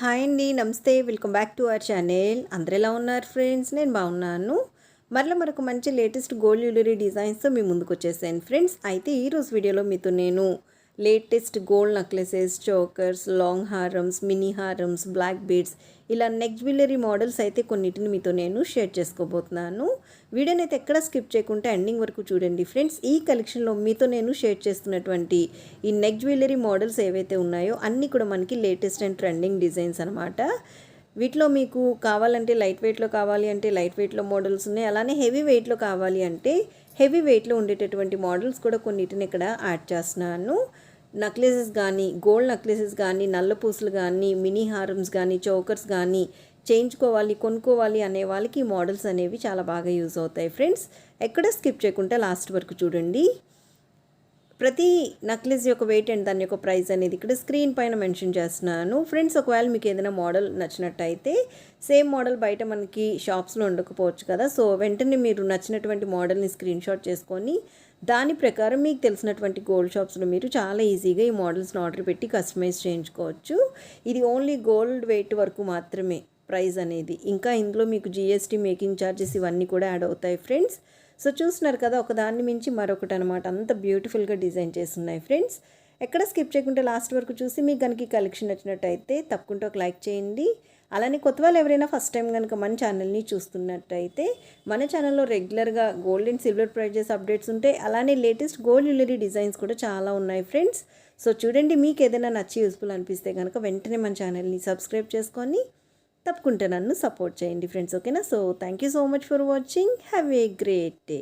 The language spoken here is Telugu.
హాయ్ అండి నమస్తే. Welcome back to our channel. అందరు ఎలా ఉన్నారు ఫ్రెండ్స్? నేను బాగున్నాను. మరలా మరొక మంచి లేటెస్ట్ గోల్డ్ జ్యువెలరీ డిజైన్స్తో మీ ముందుకు వచ్చేసాను ఫ్రెండ్స్. అయితే ఈరోజు వీడియోలో మీతో నేను latest gold necklaces chokers long హారమ్స్ mini హారమ్స్ బ్లాక్ బీడ్స్ ఇలా నెక్ జ్యువెలరీ మోడల్స్ అయితే కొన్నిటిని మీతో నేను షేర్ చేసుకోబోతున్నాను. వీడియోని అయితే ఎక్కడ స్కిప్ చేయకుండా ఎండింగ్ వరకు చూడండి ఫ్రెండ్స్ ఈ కలెక్షన్లో మీతో నేను షేర్ చేస్తున్నటువంటి ఈ నెక్ జ్యువెలరీ మోడల్స్ ఏవైతే ఉన్నాయో అన్నీ కూడా మనకి లేటెస్ట్ అండ్ ట్రెండింగ్ డిజైన్స్ అనమాట వీటిలో మీకు కావాలంటే లైట్ వెయిట్లో కావాలి అంటే లైట్ వెయిట్లో మోడల్స్ ఉన్నాయి. అలానే హెవీ వెయిట్లో కావాలి అంటే హెవీ వెయిట్లో ఉండేటటువంటి మోడల్స్ కూడా కొన్నిటిని ఇక్కడ యాడ్ చేస్తున్నాను. నక్లెసెస్ కానీ గోల్డ్ నక్లెసెస్ కానీ నల్ల పూసలు కానీ మినీ హారమ్స్ కానీ చౌకర్స్ కానీ చేయించుకోవాలి కొనుక్కోవాలి అనే వాళ్ళకి మోడల్స్ అనేవి చాలా బాగా యూజ్ అవుతాయి. ఫ్రెండ్స్ ఎక్కడ స్కిప్ చేయకుండా లాస్ట్ వరకు చూడండి. ప్రతి నక్లెస్ యొక్క వెయిట్ అండ్ దాని యొక్క ప్రైస్ అనేది ఇక్కడ స్క్రీన్ పైన మెన్షన్ చేస్తున్నాను. ఫ్రెండ్స్ ఒకవేళ మీకు ఏదైనా మోడల్ నచ్చినట్టయితే సేమ్ మోడల్ బయట మనకి షాప్స్లో ఉండకపోవచ్చు కదా. సో వెంటనే మీరు నచ్చినటువంటి మోడల్ని స్క్రీన్ షాట్ చేసుకొని దాని ప్రకారం మీకు తెలిసినటువంటి గోల్డ్ షాప్స్లో మీరు చాలా ఈజీగా ఈ మోడల్స్ని ఆర్డర్ పెట్టి కస్టమైజ్ చేయించుకోవచ్చు. ఇది ఓన్లీ గోల్డ్ వెయిట్ వరకు మాత్రమే ప్రైస్ అనేది. ఇంకా ఇందులో మీకు జిఎస్టీ మేకింగ్ ఛార్జెస్ ఇవన్నీ కూడా యాడ్ అవుతాయి ఫ్రెండ్స్ సో చూస్తున్నారు కదా ఒకదాన్ని మించి మరొకటి అనమాట అంత బ్యూటిఫుల్గా డిజైన్ చేస్తున్నాయి ఫ్రెండ్స్. ఎక్కడ స్కిప్ చేయకుండా లాస్ట్ వరకు చూసి మీకు కనుక ఈ కలెక్షన్ నచ్చినట్టయితే తప్పకుండా ఒక లైక్ చేయండి. అలానే కొత్త వాళ్ళు ఎవరైనా ఫస్ట్ టైం కనుక మన ఛానల్ని చూస్తున్నట్టయితే మన ఛానల్లో రెగ్యులర్గా gold and silver prices updates ఉంటాయి అలానే లేటెస్ట్ గోల్డ్ జ్యువెలరీ డిజైన్స్ కూడా చాలా ఉన్నాయి ఫ్రెండ్స్. సో చూడండి మీకు ఏదైనా నచ్చి యూస్ఫుల్ అనిపిస్తే కనుక వెంటనే మన ఛానల్ని సబ్స్క్రైబ్ చేసుకొని తప్పకుండా నన్ను సపోర్ట్ చేయండి ఫ్రెండ్స్ ఓకేనా? So thank you so much for watching have a great day